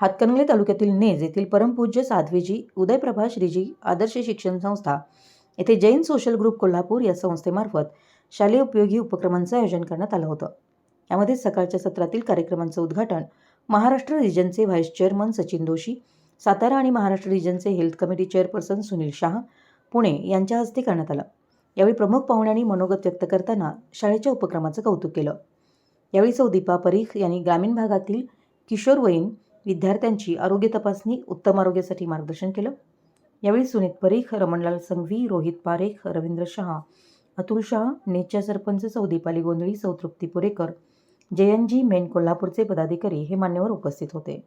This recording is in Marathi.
हातकणंगले तालुक्यातील नेज येथील परमपूज्य साध्वीजी उदयप्रभा श्रीजी आदर्श शिक्षण संस्था येथे जैन सोशल ग्रुप कोल्हापूर या संस्थेमार्फत शालेय उपयोगी उपक्रमांचं आयोजन करण्यात आलं होतं. यामध्ये सकाळच्या सत्रातील कार्यक्रमांचं उद्घाटन महाराष्ट्र रिजनचे व्हाईस चेअरमन सचिन दोशी सातारा आणि Maharashtra रिजनचे health committee chairperson Sunil Shah Pune यांच्या हस्ते करण्यात आलं. यावेळी प्रमुख पाहुण्यांनी मनोगत व्यक्त करताना शाळेच्या उपक्रमाचं कौतुक केलं. यावेळी सौ दीपा परीख यांनी ग्रामीण भागातील किशोरवयीन विद्यार्थ्यांची आरोग्य तपासणी उत्तम आरोग्यासाठी मार्गदर्शन केलं. यावेळी सुनीत परीख रमणलाल संघवी रोहित पारेख रवींद्र शहा अतुल शहा नेच्या सरपंच सौदीपाली गोंधळी सौतृप्ती पुरेकर जयनजी मेन कोल्हापूरचे पदाधिकारी हे मान्यवर उपस्थित होते.